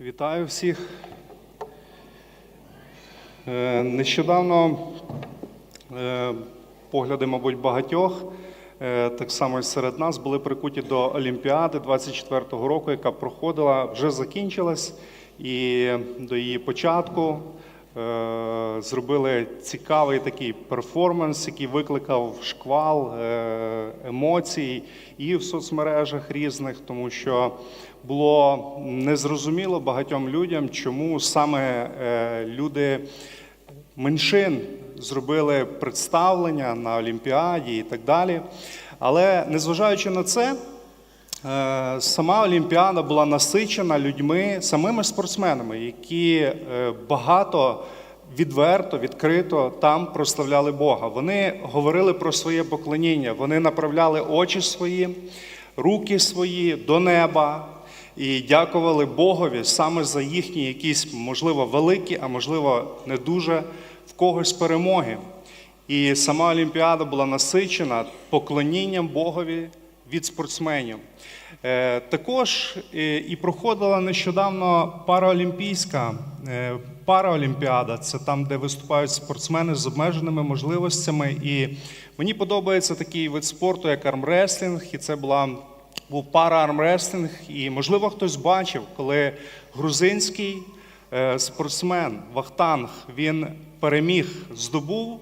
Вітаю всіх. Е, Нещодавно е, погляди, мабуть, багатьох, е, так само і серед нас, були прикуті до Олімпіади 24-го року, яка проходила, вже закінчилась, і до її початку зробили цікавий такий перформанс, який викликав шквал емоцій і в соцмережах різних, тому що було незрозуміло багатьом людям, чому саме е, люди меншин зробили представлення на Олімпіаді і так далі. Але незважаючи на це, Е, Сама Олімпіада була насичена людьми, самими спортсменами, які е, багато відверто, відкрито там прославляли Бога. Вони говорили про своє поклоніння, вони направляли очі свої, руки свої до неба і дякували Богові саме за їхні якісь, можливо, великі, а можливо, не дуже в когось перемоги. І сама Олімпіада була насичена поклонінням Богові від спортсменів. Е, Також е, і проходила нещодавно параолімпійська е, параолімпіада. Це там, де виступають спортсмени з обмеженими можливостями. І мені подобається такий вид спорту, як армреслінг, і це була. Був пара-армреслінг, і можливо хтось бачив, коли грузинський е, спортсмен Вахтанг він переміг, здобув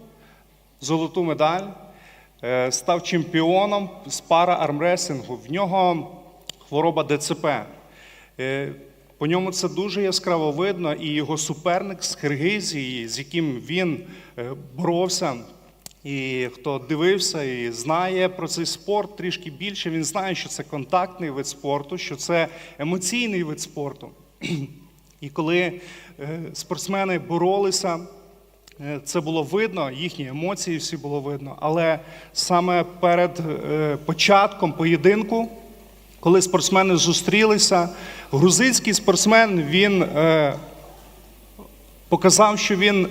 золоту медаль, е, став чемпіоном з пара армреслінгу. В нього хвороба ДЦП. Е, По ньому це дуже яскраво видно, і його суперник з Киргизії, з яким він боровся. І хто дивився і знає про цей спорт трішки більше, він знає, що це контактний вид спорту, що це емоційний вид спорту. І коли е, спортсмени боролися, Е, Це було видно, їхні емоції всі було видно. Але саме перед е, початком поєдинку, коли спортсмени зустрілися, грузинський спортсмен він показав, що він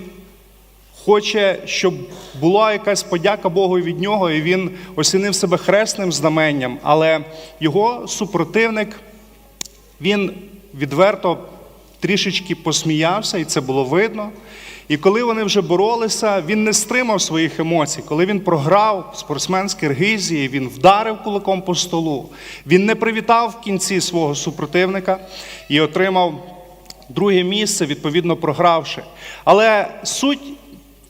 хоче, щоб була якась подяка Богу від нього, і він осінив себе хресним знаменням. Але його супротивник він відверто трішечки посміявся, і це було видно. І коли вони вже боролися, він не стримав своїх емоцій. Коли він програв спортсмен з Киргизії, він вдарив кулаком по столу. Він не привітав в кінці свого супротивника і отримав друге місце, відповідно програвши. Але суть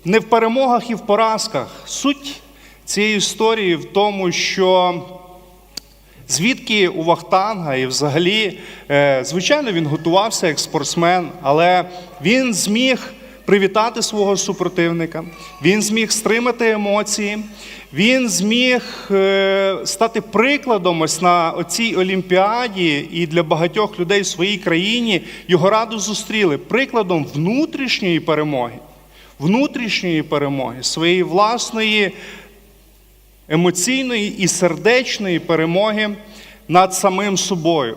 не в перемогах і в поразках. Суть цієї історії в тому, що Звідки у Вахтанга і взагалі, е, звичайно, він готувався як спортсмен, але він зміг привітати свого супротивника, він зміг стримати емоції, він зміг е, стати прикладом ось на цій Олімпіаді і для багатьох людей в своїй країні його раду зустріли прикладом внутрішньої перемоги, внутрішньої перемоги, своєї власної емоційної і сердечної перемоги над самим собою.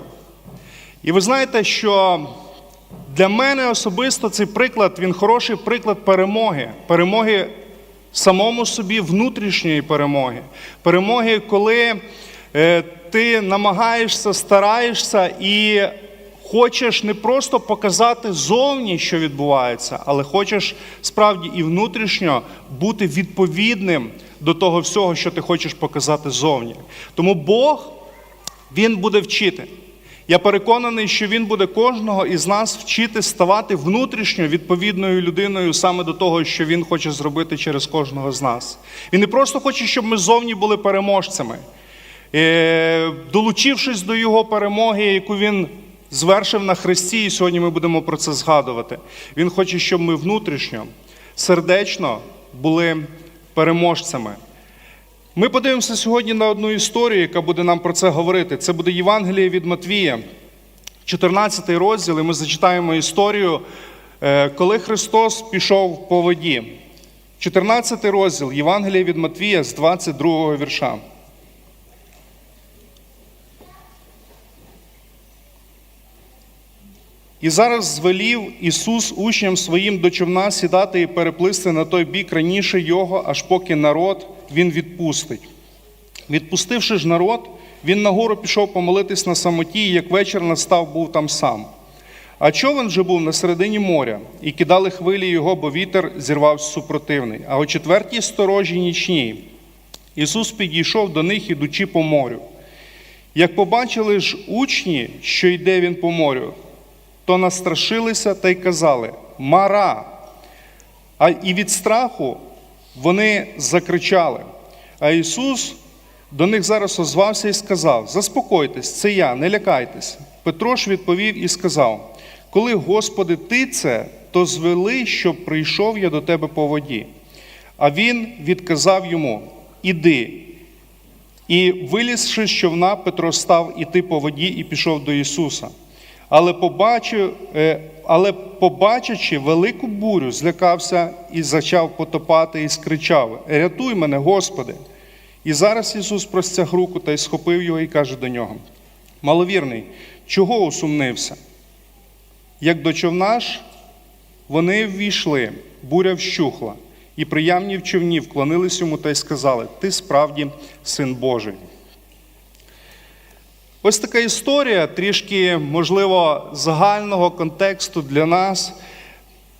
І ви знаєте, що для мене особисто цей приклад, він хороший приклад перемоги, перемоги самому собі внутрішньої перемоги. Перемоги, коли е, ти намагаєшся, стараєшся і хочеш не просто показати зовні, що відбувається, але хочеш справді і внутрішньо бути відповідним до того всього, що ти хочеш показати зовні. Тому Бог, Він буде вчити. Я переконаний, що Він буде кожного із нас вчити ставати внутрішньо відповідною людиною саме до того, що Він хоче зробити через кожного з нас. Він не просто хоче, щоб ми зовні були переможцями, Е, долучившись до Його перемоги, яку Він звершив на Христі, і сьогодні ми будемо про це згадувати. Він хоче, щоб ми внутрішньо, сердечно були переможцями. Ми подивимося сьогодні на одну історію, яка буде нам про це говорити. Це буде Євангеліє від Матвія, 14 розділ, і ми зачитаємо історію, е, коли Христос пішов по воді. 14 розділ Євангелія від Матвія з 22 вірша. І зараз звелів Ісус учням своїм до човна сідати і переплисти на той бік раніше його, аж поки народ він відпустить. Відпустивши ж народ, він нагору пішов помолитись на самоті, і як вечір настав, був там сам. А човен вже був на середині моря, і кидали хвилі його, бо вітер зірвав супротивний. А о четвертій сторожі нічній Ісус підійшов до них, ідучи по морю. Як побачили ж учні, що йде він по морю, то настрашилися та й казали Мара. А і від страху вони закричали. А Ісус до них зараз озвався і сказав: Заспокойтесь, це я, не лякайтесь. Петро ж відповів і сказав: Коли, Господи, ти це, то звели, щоб прийшов я до тебе по воді. А він відказав йому: Іди. І вилізши з човна, Петро став іти по воді і пішов до Ісуса. Але, побачив, е, але побачачи велику бурю, злякався і почав потопати, і скричав: Рятуй мене, Господи! І зараз Ісус простяг руку та й схопив його і каже до нього: Маловірний, чого усумнився? Як до човна ж, вони ввійшли, буря вщухла, і приямні в човні вклонились йому та й сказали: Ти справді син Божий. Ось така історія, трішки, можливо, загального контексту для нас.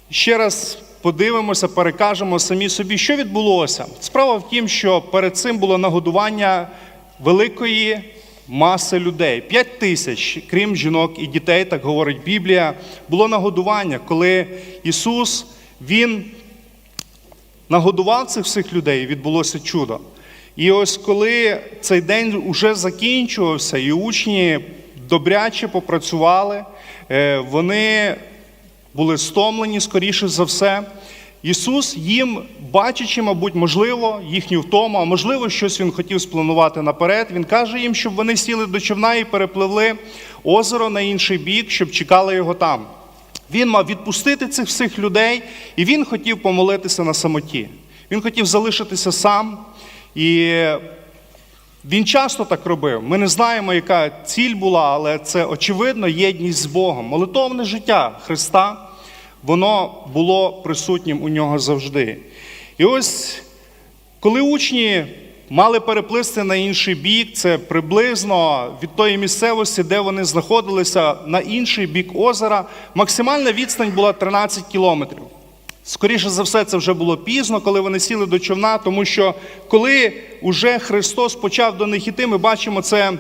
Ще раз подивимося, перекажемо самі собі, що відбулося. Справа в тім, що перед цим було нагодування великої маси людей. П'ять тисяч, крім жінок і дітей, так говорить Біблія, було нагодування, коли Ісус Він нагодував цих всіх людей, і відбулося чудо. І ось коли цей день уже закінчувався, і учні добряче попрацювали, е, вони були стомлені, скоріше за все. Ісус їм, бачачи, мабуть, можливо, їхню втому, а можливо, щось він хотів спланувати наперед. Він каже їм, щоб вони сіли до човна і перепливли озеро на інший бік, щоб чекали його там. Він мав відпустити цих всіх людей, і він хотів помолитися на самоті. Він хотів залишитися сам. І він часто так робив. Ми не знаємо, яка ціль була, але це очевидно єдність з Богом. Молитовне життя Христа, воно було присутнім у нього завжди. І ось коли учні мали переплисти на інший бік, це приблизно від тої місцевості, де вони знаходилися на інший бік озера, максимальна відстань була 13 кілометрів. Скоріше за все, це вже було пізно, коли вони сіли до човна, тому що коли уже Христос почав до них іти, ми бачимо це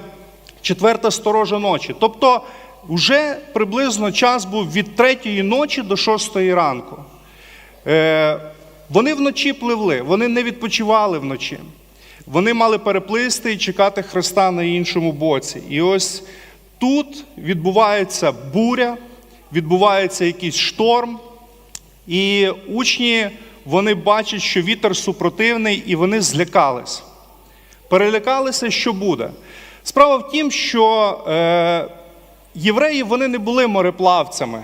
четверта сторожа ночі. Тобто, вже приблизно час був від третьої ночі до шостої ранку. Е, Вони вночі пливли, вони не відпочивали вночі. Вони мали переплисти і чекати Христа на іншому боці. І ось тут відбувається буря, відбувається якийсь шторм. І учні вони бачать, що вітер супротивний, і вони злякались. Перелякалися, що буде. Справа в тім, що е, євреї вони не були мореплавцями.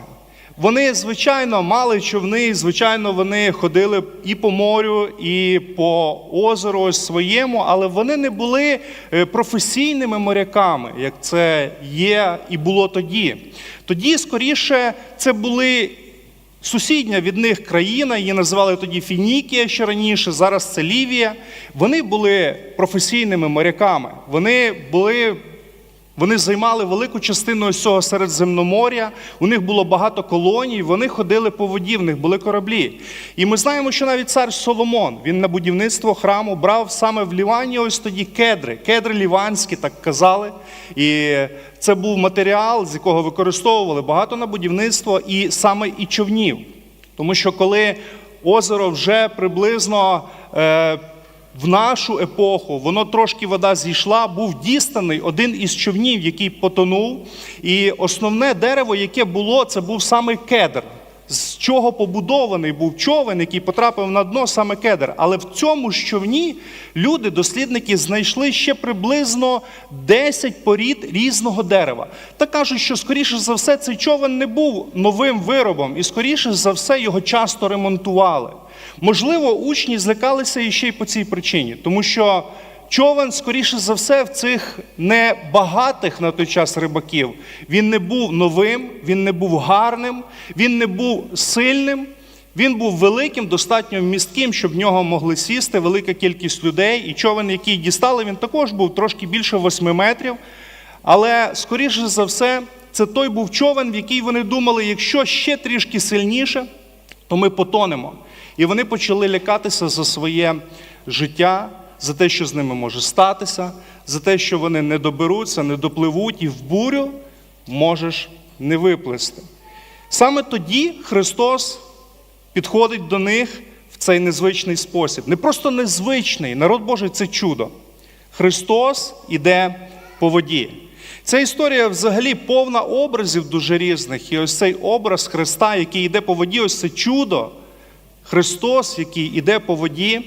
Вони, звичайно, мали човни, звичайно, вони ходили і по морю, і по озеру своєму, але вони не були е, професійними моряками, як це є і було тоді. Тоді, скоріше, це були Сусідня від них країна, її називали тоді Фінікія ще раніше, зараз це Лівія. Вони були професійними моряками. Вони були. Вони займали велику частину ось цього Середземноморя, у них було багато колоній, вони ходили по воді, в них були кораблі. І ми знаємо, що навіть цар Соломон він на будівництво храму брав саме в Лівані ось тоді кедри, кедри ліванські, так казали. І це був матеріал, з якого використовували багато на будівництво і саме і човнів. Тому що коли озеро вже приблизно. Е, в нашу епоху воно трошки вода зійшла, був дістаний один із човнів, який потонув. І основне дерево, яке було, це був саме кедр. З чого побудований був човен, який потрапив на дно саме кедр. Але в цьому ж човні люди, дослідники, знайшли ще приблизно 10 порід різного дерева. Та кажуть, що скоріше за все цей човен не був новим виробом, і скоріше за все його часто ремонтували. Можливо, учні злякалися іще й по цій причині, тому що човен, скоріше за все, в цих небагатих на той час рибаків він не був новим, він не був гарним, він не був сильним. Він був великим, достатньо містким, щоб в нього могли сісти велика кількість людей. І човен, який дістали, він також був трошки більше 8 метрів. Але, скоріше за все, це той був човен, в який вони думали, якщо ще трішки сильніше, то ми потонемо. І вони почали лякатися за своє життя, за те, що з ними може статися, за те, що вони не доберуться, не допливуть, і в бурю можеш не виплисти. Саме тоді Христос підходить до них в цей незвичний спосіб. Не просто незвичний, народ Божий це чудо. Христос іде по воді. Ця історія взагалі повна образів дуже різних. І ось цей образ Христа, який йде по воді, ось це чудо. Христос, який іде по воді,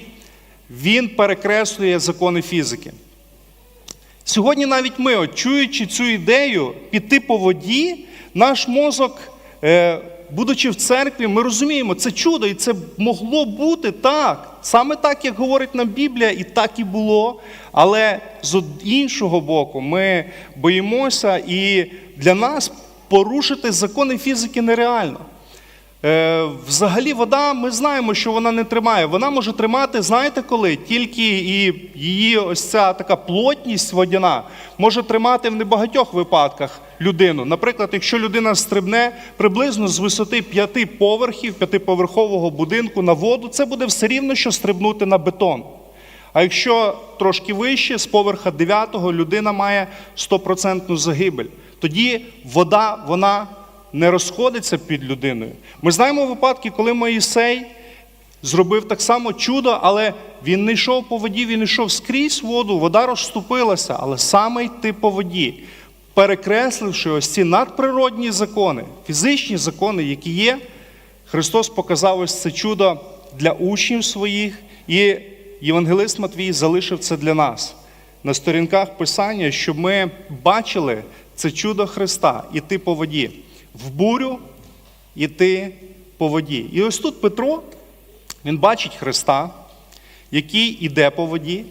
Він перекреслює закони фізики. Сьогодні навіть ми, от, чуючи цю ідею піти по воді, наш мозок, е, будучи в церкві, ми розуміємо, це чудо, і це могло бути так. Саме так, як говорить нам Біблія, і так і було. Але з іншого боку, ми боїмося, і для нас порушити закони фізики нереально. Е, Взагалі, вода, ми знаємо, що вона не тримає. Вона може тримати, знаєте коли? Тільки і її ось ця така плотність водяна може тримати в небагатьох випадках людину. Наприклад, якщо людина стрибне приблизно з висоти п'яти поверхів, п'ятиповерхового будинку на воду, це буде все рівно, що стрибнути на бетон. А якщо трошки вище, з поверха 9 людина має 100% загибель. Тоді вода, вона не розходиться під людиною. Ми знаємо випадки, коли Моїсей зробив так само чудо, але він не йшов по воді, він йшов скрізь воду, вода розступилася, але саме йти по воді, перекресливши ось ці надприродні закони, фізичні закони, які є, Христос показав ось це чудо для учнів своїх, і Євангелист Матвій залишив це для нас на сторінках Писання, щоб ми бачили це чудо Христа іти по воді, в бурю іти по воді. І ось тут Петро, він бачить Христа, який іде по воді,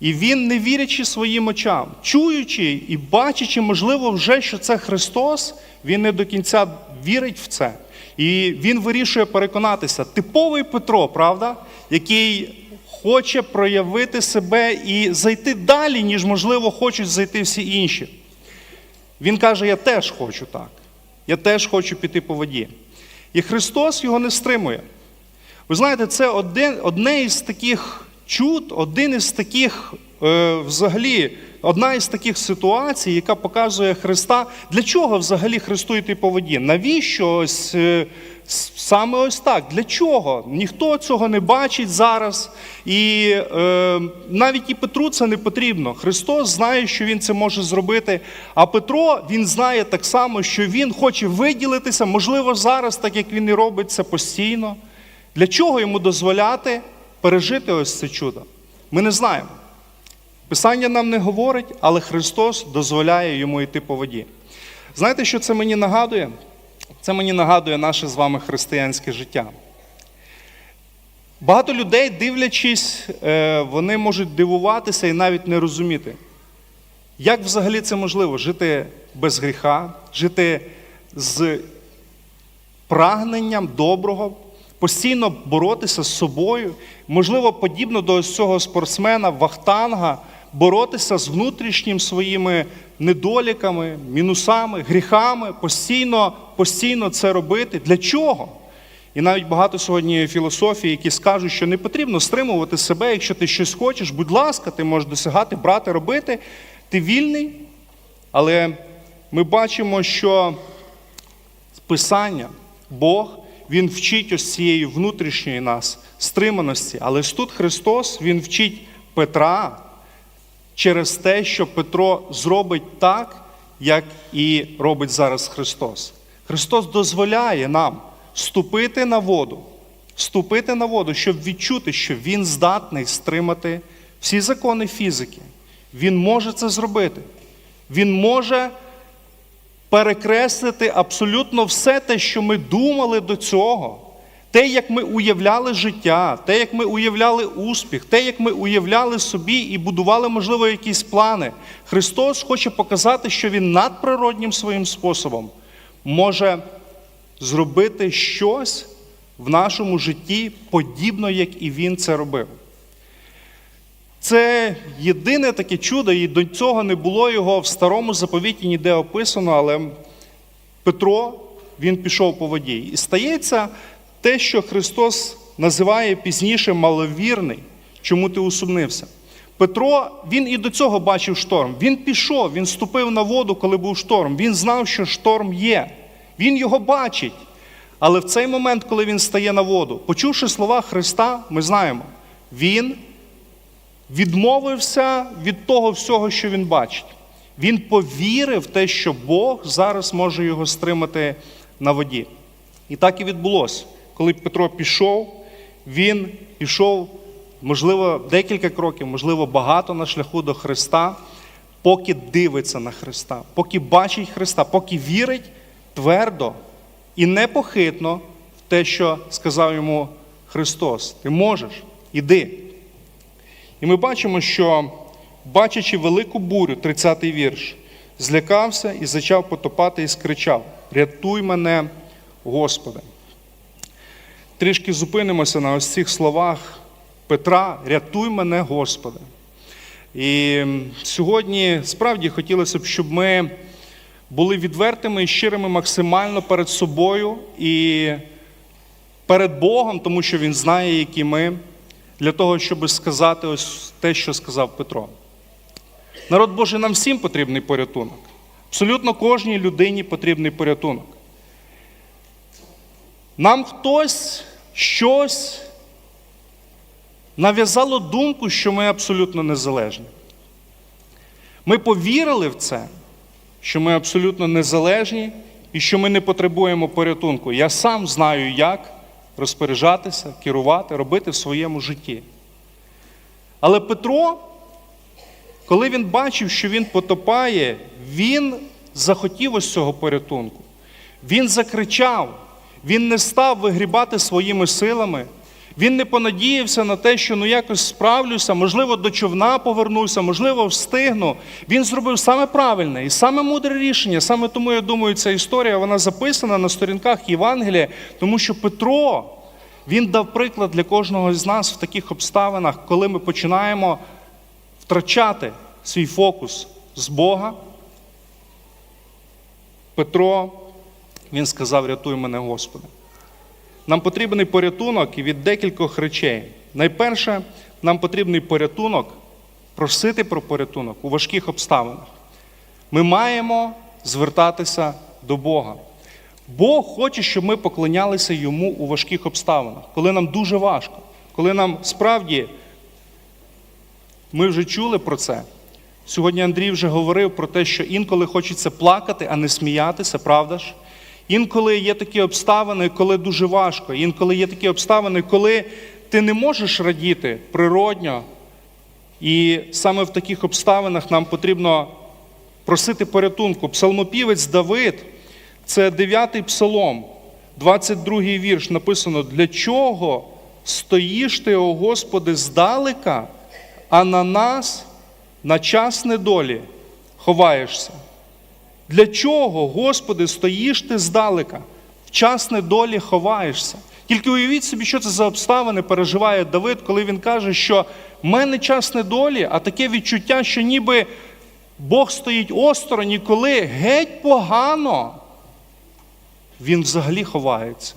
і він, не вірячи своїм очам, чуючи і бачачи, можливо, вже, що це Христос, він не до кінця вірить в це. І він вирішує переконатися. Типовий Петро, правда, який хоче проявити себе і зайти далі, ніж, можливо, хочуть зайти всі інші. Він каже: Я теж хочу так. Я теж хочу піти по воді. І Христос його не стримує. Ви знаєте, це одне, одне із таких чуд, один із таких, взагалі, одна із таких ситуацій, яка показує Христа, для чого взагалі Христу йти по воді? Навіщо ось е, саме ось так? Для чого? Ніхто цього не бачить зараз. І е, навіть і Петру це не потрібно. Христос знає, що він це може зробити. А Петро він знає так само, що він хоче виділитися, можливо, зараз, так як він і робить це постійно. Для чого йому дозволяти пережити ось це чудо? Ми не знаємо. Писання нам не говорить, але Христос дозволяє йому йти по воді. Знаєте, що це мені нагадує? Це мені нагадує наше з вами християнське життя. Багато людей, дивлячись, е, вони можуть дивуватися і навіть не розуміти, як взагалі це можливо жити без гріха, жити з прагненням доброго, постійно боротися з собою, можливо, подібно до цього спортсмена Вахтанга, боротися з внутрішніми своїми недоліками, мінусами, гріхами, постійно, постійно це робити. Для чого? І навіть багато сьогодні є філософії, які скажуть, що не потрібно стримувати себе, якщо ти щось хочеш, будь ласка, ти можеш досягати, брати, робити. Ти вільний, але ми бачимо, що Писання, Бог, Він вчить ось цієї внутрішньої нас стриманості. Але ж тут Христос Він вчить Петра через те, що Петро зробить так, як і робить зараз Христос. Христос дозволяє нам ступити на воду, ступити на воду, щоб відчути, що Він здатний стримати всі закони фізики. Він може це зробити. Він може перекреслити абсолютно все те, що ми думали до цього. Те, як ми уявляли життя, те, як ми уявляли успіх, те, як ми уявляли собі і будували, можливо, якісь плани. Христос хоче показати, що Він надприроднім своїм способом може зробити щось в нашому житті подібно, як і Він це робив. Це єдине таке чудо, і до цього не було його в старому заповіті ніде описано, але Петро, він пішов по воді. І стається те, що Христос називає пізніше маловірний, чому ти усумнився. Петро, він і до цього бачив шторм. Він пішов, він ступив на воду, коли був шторм. Він знав, що шторм є. Він його бачить. Але в цей момент, коли він стає на воду, почувши слова Христа, ми знаємо, він відмовився від того всього, що він бачить. Він повірив в те, що Бог зараз може його стримати на воді. І так і відбулося. Коли Петро пішов, він пішов, можливо, декілька кроків, можливо, багато на шляху до Христа, поки дивиться на Христа, поки бачить Христа, поки вірить твердо і непохитно в те, що сказав йому Христос. Ти можеш, іди. І ми бачимо, що, бачачи велику бурю, 30-й вірш, злякався і зачав потопати і скричав: Рятуй мене, Господи. Трішки зупинимося на ось цих словах Петра, рятуй мене, Господи. І сьогодні справді хотілося б, щоб ми були відвертими і щирими максимально перед собою і перед Богом, тому що Він знає, які ми, для того, щоб сказати ось те, що сказав Петро. Народ Божий, нам всім потрібний порятунок. Абсолютно кожній людині потрібний порятунок. Нам хтось щось нав'язало думку, що ми абсолютно незалежні. Ми повірили в це, що ми абсолютно незалежні і що ми не потребуємо порятунку. Я сам знаю, як розпоряджатися, керувати, робити в своєму житті. Але Петро, коли він бачив, що він потопає, він захотів ось цього порятунку. Він закричав, він не став вигрібати своїми силами. Він не понадіявся на те, що ну якось справлюся, можливо, до човна повернуся, можливо, встигну. Він зробив саме правильне і саме мудре рішення. Саме тому я думаю, ця історія вона записана на сторінках Євангелія, тому що Петро він дав приклад для кожного з нас в таких обставинах, коли ми починаємо втрачати свій фокус з Бога. Петро, він сказав: рятуй мене, Господи. Нам потрібний порятунок від декількох речей. Найперше, нам потрібний порятунок, просити про порятунок у важких обставинах. Ми маємо звертатися до Бога. Бог хоче, щоб ми поклонялися йому у важких обставинах, коли нам дуже важко, коли нам справді ми вже чули про це. Сьогодні Андрій вже говорив про те, що інколи хочеться плакати, а не сміятися, правда ж? Інколи є такі обставини, коли дуже важко. Інколи є такі обставини, коли ти не можеш радіти природньо. І саме в таких обставинах нам потрібно просити порятунку. Псалмопівець Давид, це 9-й псалом, 22-й вірш, написано: Для чого стоїш ти, о Господи, здалека, а на нас на час недолі ховаєшся? Для чого, Господи, стоїш ти здалека, в час недолі ховаєшся? Тільки уявіть собі, що це за обставини переживає Давид, коли він каже, що в мене час недолі, а таке відчуття, що ніби Бог стоїть осторонь, і коли геть погано, він взагалі ховається.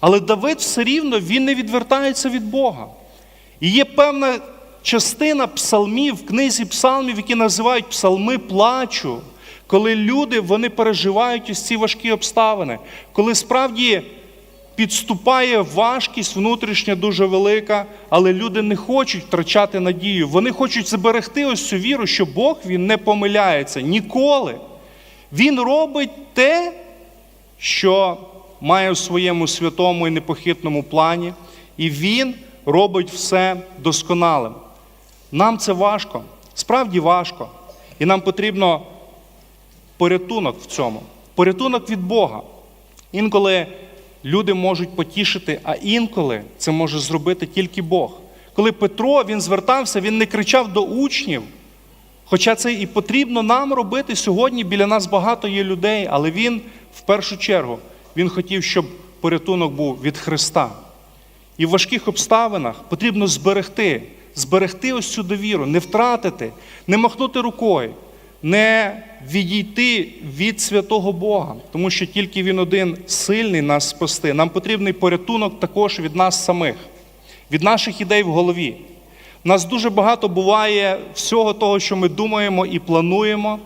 Але Давид все рівно він не відвертається від Бога. І є певна частина псалмів в книзі псалмів, які називають псалми плачу, коли люди вони переживають ось ці важкі обставини, коли справді підступає важкість внутрішня дуже велика, але люди не хочуть втрачати надію. Вони хочуть зберегти ось цю віру, що Бог він не помиляється ніколи. Він робить те, що має в своєму святому і непохитному плані, і він робить все досконалим. Нам це важко, справді важко. І нам потрібно порятунок в цьому. Порятунок від Бога. Інколи люди можуть потішити, а інколи це може зробити тільки Бог. Коли Петро він звертався, він не кричав до учнів. Хоча це і потрібно нам робити сьогодні, біля нас багато є людей, але він в першу чергу він хотів, щоб порятунок був від Христа. І в важких обставинах потрібно зберегти, зберегти ось цю довіру, не втратити, не махнути рукою, не відійти від святого Бога, тому що тільки Він один сильний нас спасти. Нам потрібний порятунок також від нас самих, від наших ідей в голові. У нас дуже багато буває всього того, що ми думаємо і плануємо,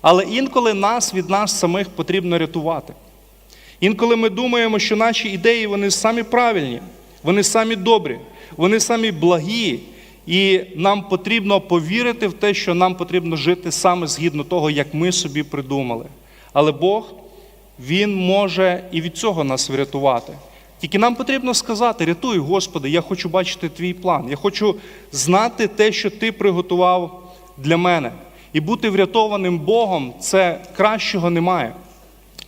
але інколи нас від нас самих потрібно рятувати. Інколи ми думаємо, що наші ідеї вони самі правильні, вони самі добрі, вони самі благі, і нам потрібно повірити в те, що нам потрібно жити саме згідно того, як ми собі придумали. Але Бог, Він може і від цього нас врятувати. Тільки нам потрібно сказати: рятуй, Господи, я хочу бачити твій план. Я хочу знати те, що ти приготував для мене. І бути врятованим Богом це кращого немає.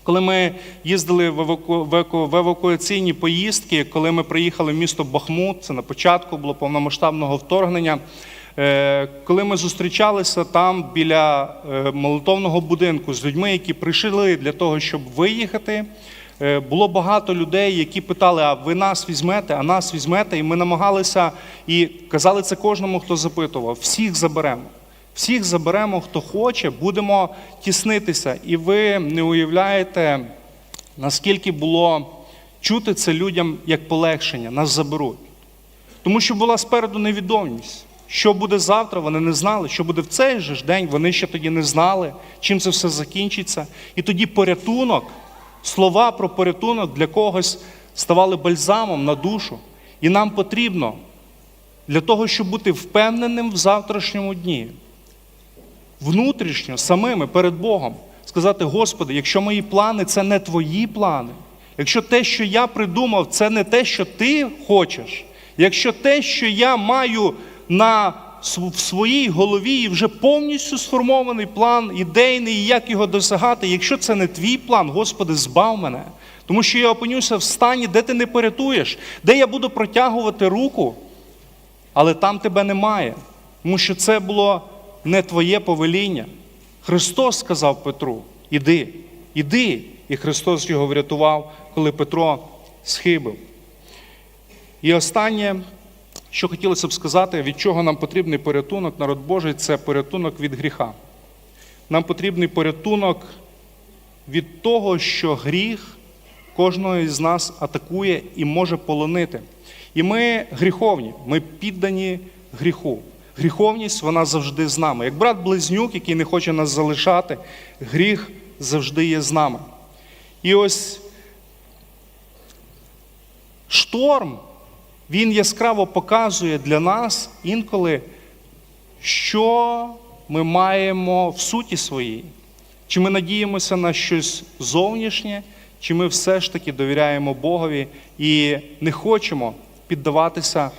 Коли ми їздили в, евакуаційні поїздки, коли ми приїхали в місто Бахмут, це на початку було повномасштабного вторгнення. е, Коли ми зустрічалися там біля е, молитовного будинку з людьми, які прийшли для того, щоб виїхати, е, було багато людей, які питали: а ви нас візьмете, а нас візьмете? І ми намагалися і казали це кожному, хто запитував: всіх заберемо. Всіх заберемо, хто хоче, будемо тіснитися. І ви не уявляєте, наскільки було чути це людям як полегшення, нас заберуть. Тому що була спереду невідомість. Що буде завтра, вони не знали. Що буде в цей же ж день, вони ще тоді не знали, чим це все закінчиться. І тоді порятунок, слова про порятунок для когось ставали бальзамом на душу. І нам потрібно для того, щоб бути впевненим в завтрашньому дні, внутрішньо, самими перед Богом, сказати: Господи, якщо мої плани це не твої плани, якщо те, що я придумав, це не те, що ти хочеш, якщо те, що я маю на в своїй голові і вже повністю сформований план, ідейний, як його досягати, якщо це не твій план, Господи, збав мене. Тому що я опинюся в стані, де ти не порятуєш, де я буду протягувати руку, але там тебе немає. Тому що це було не твоє повеління. Христос сказав Петру: іди, іди. І Христос його врятував, коли Петро схибив. І останнє, що хотілося б сказати, від чого нам потрібний порятунок, народ Божий, це порятунок від гріха. Нам потрібний порятунок від того, що гріх кожного із нас атакує і може полонити. І ми гріховні, ми піддані гріху. Гріховність вона завжди з нами. Як брат близнюк, який не хоче нас залишати, гріх завжди є з нами. І ось шторм, він яскраво показує для нас інколи, що ми маємо в суті своїй. Чи ми надіємося на щось зовнішнє, чи ми все ж таки довіряємо Богові і не хочемо піддаватися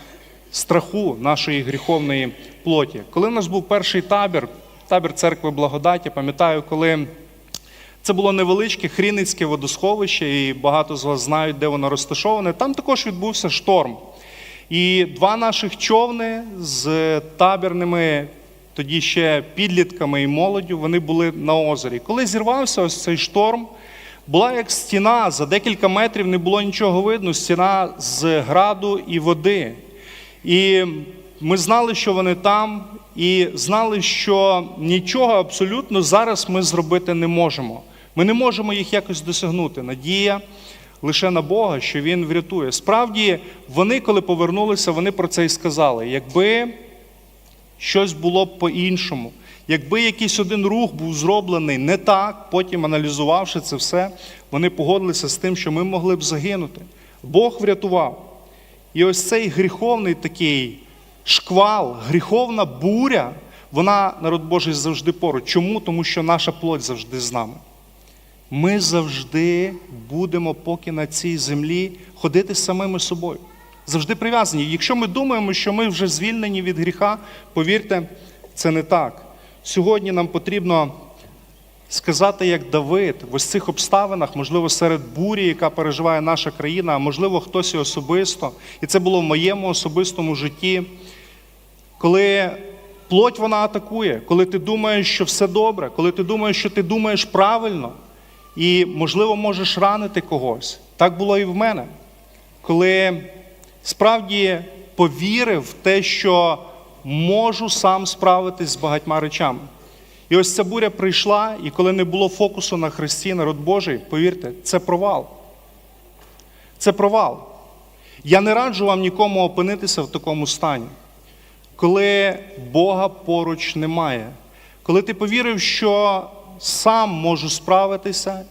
страху нашої гріховної плоті. Коли в нас був перший табір, табір церкви Благодаті, пам'ятаю, коли це було невеличке Хріницьке водосховище, і багато з вас знають, де воно розташоване. Там також відбувся шторм. І два наших човни з табірними, тоді ще підлітками і молоддю, вони були на озері. Коли зірвався ось цей шторм, була як стіна, за декілька метрів не було нічого видно, стіна з граду і води. І ми знали, що вони там, і знали, що нічого абсолютно зараз ми зробити не можемо. Ми не можемо їх якось досягнути. Надія лише на Бога, що Він врятує. Справді, вони, коли повернулися, вони про це і сказали. Якби щось було б по-іншому, якби якийсь один рух був зроблений не так, потім аналізувавши це все, вони погодилися з тим, що ми могли б загинути. Бог врятував. І ось цей гріховний такий шквал, гріховна буря, вона, народ Божий, завжди поруч. Чому? Тому що наша плоть завжди з нами. Ми завжди будемо, поки на цій землі, ходити самими собою. Завжди прив'язані. Якщо ми думаємо, що ми вже звільнені від гріха, повірте, це не так. Сьогодні нам потрібно сказати, як Давид, в ось цих обставинах, можливо, серед бурі, яка переживає наша країна, а можливо, хтось і особисто. І це було в моєму особистому житті. Коли плоть вона атакує, коли ти думаєш, що все добре, коли ти думаєш, що ти думаєш правильно, і, можливо, можеш ранити когось. Так було і в мене. Коли справді повірив в те, що можу сам справитись з багатьма речами. І ось ця буря прийшла, і коли не було фокусу на Христі, народ Божий, повірте, це провал. Це провал. Я не раджу вам нікому опинитися в такому стані, коли Бога поруч немає, коли ти повірив, що сам можу справитися,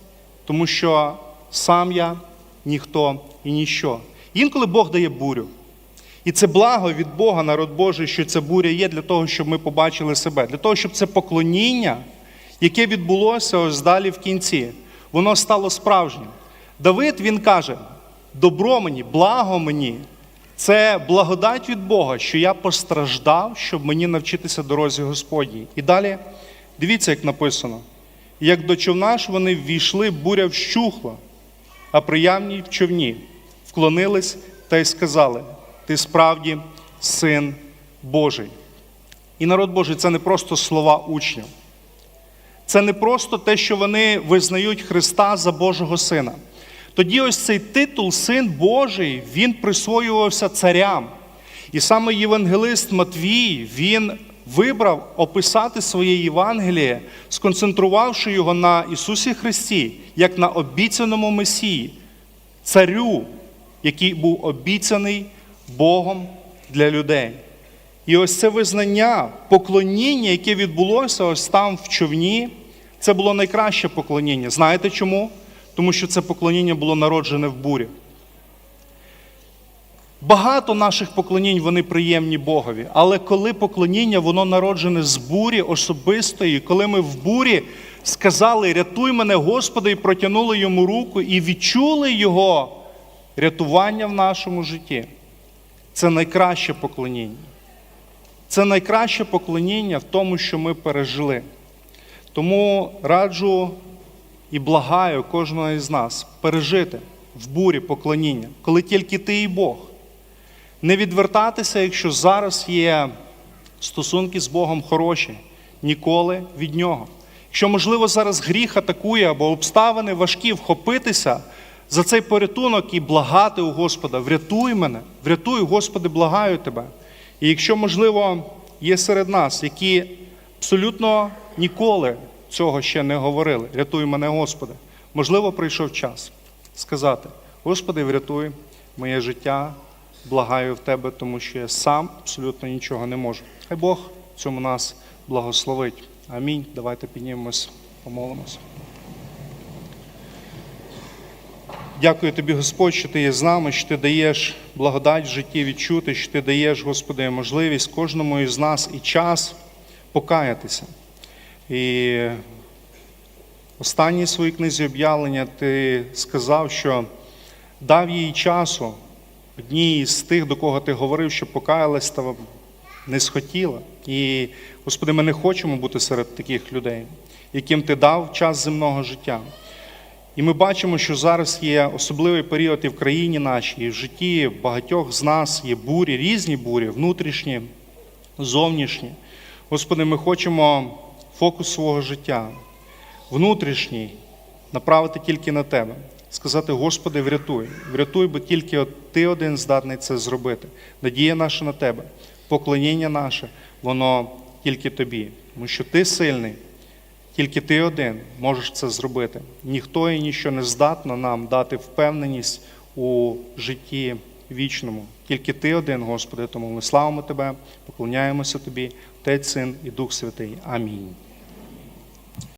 тому що сам я ніхто і ніщо. Інколи Бог дає бурю. І це благо від Бога, народ Божий, що ця буря є для того, щоб ми побачили себе, для того, щоб це поклоніння, яке відбулося ось далі в кінці, воно стало справжнім. Давид він каже: добро мені, благо мені, це благодать від Бога, що я постраждав, щоб мені навчитися дорозі Господній. І далі дивіться, як написано: як до човна ж вони ввійшли, буря вщухла, а приявні в човні вклонились та й сказали: Ти справді син Божий. І народ Божий це не просто слова учнів. Це не просто те, що вони визнають Христа за Божого Сина. Тоді ось цей титул Син Божий, він присвоювався царям. І саме євангелист Матвій, він вибрав описати своє Євангеліє, сконцентрувавши його на Ісусі Христі, як на обіцяному Месії, царю, який був обіцяний Богом для людей. І ось це визнання, поклоніння, яке відбулося ось там в човні, це було найкраще поклоніння. Знаєте чому? Тому що це поклоніння було народжене в бурі. Багато наших поклонінь вони приємні Богові, але коли поклоніння воно народжене з бурі особистої, коли ми в бурі сказали Рятуй мене, Господи, і протягнули йому руку і відчули Його рятування в нашому житті, це найкраще поклоніння. Це найкраще поклоніння в тому, що ми пережили. Тому раджу і благаю кожного із нас пережити в бурі поклоніння, коли тільки ти і Бог. Не відвертатися, якщо зараз є стосунки з Богом хороші, ніколи від Нього. Якщо, можливо, зараз гріх атакує або обставини важкі, вхопитися за цей порятунок і благати у Господа, врятуй мене, врятуй, Господи, благаю тебе. І якщо, можливо, є серед нас, які абсолютно ніколи цього ще не говорили, рятуй мене, Господи, можливо, прийшов час сказати: Господи, врятуй моє життя, благаю в Тебе, тому що я сам абсолютно нічого не можу. Хай Бог цьому нас благословить. Амінь. Давайте піднімемось, помолимося. Дякую тобі, Господь, що ти є з нами, що ти даєш благодать в житті відчути, що ти даєш, Господи, можливість кожному із нас і час покаятися. І в останній своїй книзі об'явлення ти сказав, що дав їй часу одній з тих, до кого ти говорив, що покаялась та не схотіла. І, Господи, ми не хочемо бути серед таких людей, яким ти дав час земного життя. І ми бачимо, що зараз є особливий період і в країні нашій, і в житті багатьох з нас є бурі, різні бурі, внутрішні, зовнішні. Господи, ми хочемо фокус свого життя, внутрішній, направити тільки на Тебе. Сказати, Господи, врятуй, врятуй, бо тільки от Ти один здатний це зробити. Надія наша на Тебе, поклоніння наше, воно тільки Тобі, тому що Ти сильний. Тільки ти один можеш це зробити. Ніхто і ніщо не здатно нам дати впевненість у житті вічному. Тільки ти один, Господи, тому ми славимо Тебе, поклоняємося Тобі, Отець, Син і Дух Святий. Амінь.